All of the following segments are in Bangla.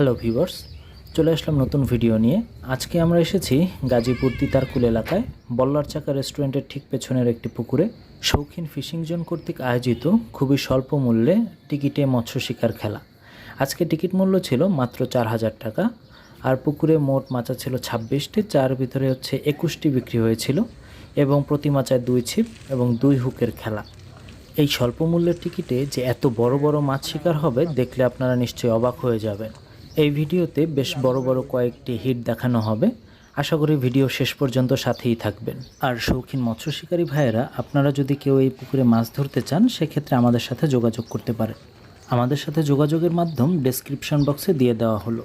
হ্যালো ভিউয়ার্স, চলে আসলাম নতুন ভিডিও নিয়ে। আজকে আমরা এসেছি গাজীপুর তিতারকুল এলাকায়, বল্লার চাকা রেস্টুরেন্টের ঠিক পেছনের একটি পুকুরে। শৌখিন ফিশিং জোন কর্তৃক আয়োজিত খুবই স্বল্প মূল্যে টিকিটে মৎস্য শিকার খেলা। আজকে টিকিট মূল্য ছিল মাত্র চার হাজার টাকা, আর পুকুরে মোট মাচা ছিল ছাব্বিশটি, চার ভিতরে হচ্ছে একুশটি বিক্রি হয়েছিল, এবং প্রতি মাচায় দুই ছিপ এবং দুই হুকের খেলা। এই স্বল্প মূল্যের টিকিটে যে এত বড় বড় মাছ শিকার হবে, দেখলে আপনারা নিশ্চয়ই অবাক হয়ে যাবেন। এই ভিডিওতে বেশ বড় বড় কয়েকটি হিট দেখানো হবে। আশা করি ভিডিও শেষ পর্যন্ত সাথেই থাকবেন। আর শৌখিন মৎস্য শিকারী ভাইয়েরা, আপনারা যদি কেউ এই পুকুরে মাছ ধরতে চান, সেক্ষেত্রে আমাদের সাথে যোগাযোগ করতে পারেন। আমাদের সাথে যোগাযোগের মাধ্যম ডেসক্রিপশন বক্সে দিয়ে দেওয়া হলো।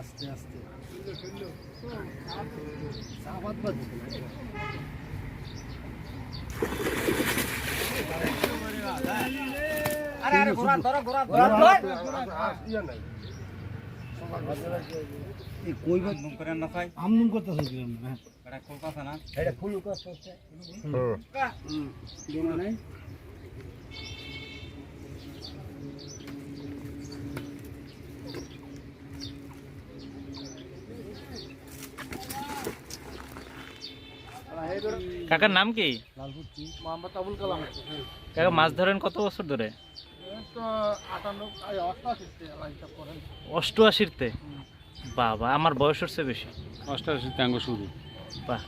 আস্তে আস্তে সাবাত বাদ আরে আরে ঘোরা ধরো ঘোরা ঘোরা কই নুম না খাই আম নুম করতে চাই দিলাম না এটা কলকাতা না? এটা ফুল কষ্ট হচ্ছে হুম। দোনা নাই কাকার নাম কি? মোহাম্মদ আবুল কালাম। কাকা মাছ ধরেন কত বছর ধরে? অষ্টআশিতে বাবা আমার বয়স হচ্ছে বেশি। অষ্টাশিতে অঙ্গ শুরু। বাহ।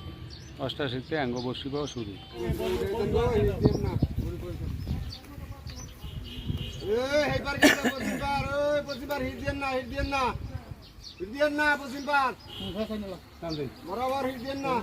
অষ্টাশিতে অঙ্গবর্ষী বসিব শুরু। না।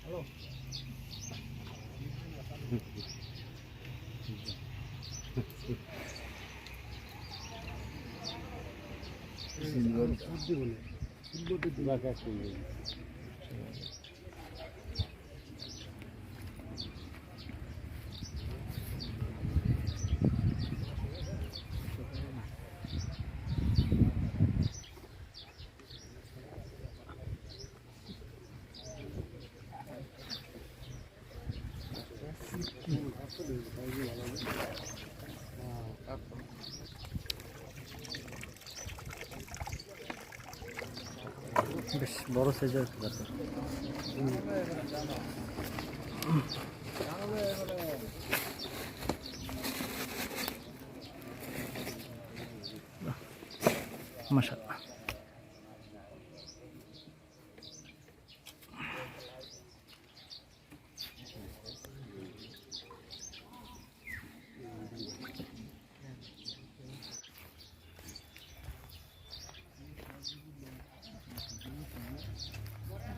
হ্যালো সুন্দর সুন্দর বাঁকা সুন্দর বেশ বড় সাইজের আছে মাশাআল্লাহ একটু দেখি আগে কই লাগে রে মারে দেন মারে দেন না না দেন পেশা এ পেয়ে পেশা না উল্টে দেন উল্টে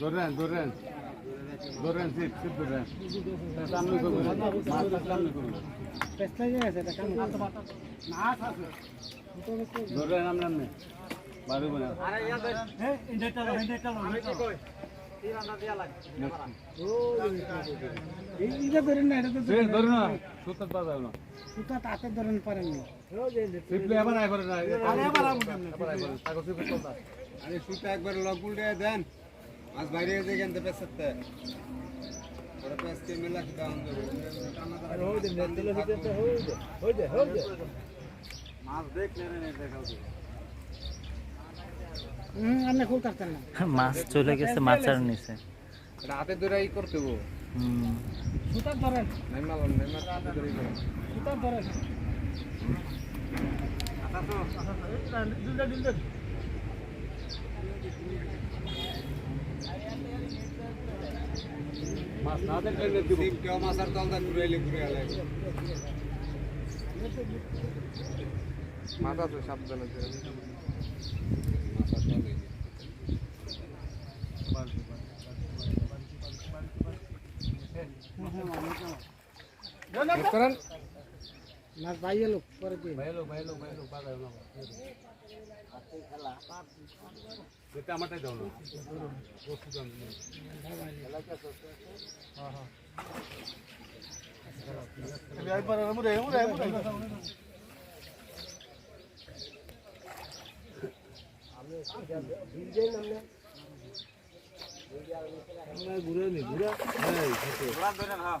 ধরেন ধরেন। ধরেন সিট সিট ধরেন। সামনে করুন মাছটা সামনে করুন ধরেন আমরা ইয়া হে ইন্ডেটা লো ইন্ডেটা লো আমি কি কই এইটা ধরেন না এটা তো ধরে না তাতে ধরেন পারেননি সিপলে এবার আই করে না আরে এবার আগুন এবার আই করে তাকে সিপলে চলতা আরে, সুতা একবার দেন। মাছ বাইরে যে গেনতে পেছতে ওরা পেছতে মিলা কি দাম দেবে আর হই দে নেট দিলে হইতে হই দে হই দে হই দে মাছ দেখলে রে দেখাও দে হুম আপনি খুব কাটতেন না মাছ চলে গেছে মাছার নিচে রাতে ধরে ই করতে গো হুম সুতা ধরেন নাই মাল নাই মাল রাতে ধরে ই করে সুতা ধরেন মাছ না দেখলে দিব সিপ কেউ মাছার তলদা ঘুরাইলে ঘুরে গেলে মাছ আছে সাবধানে মাছার তলদা করেন মাছ বাইয়ে লোক পরে দিয়ে ভাইলো ভাইলো ভাইলো বাজাও না যেটা আমারটাই দাও না বস্তু দাম ধরেন হ্যাঁ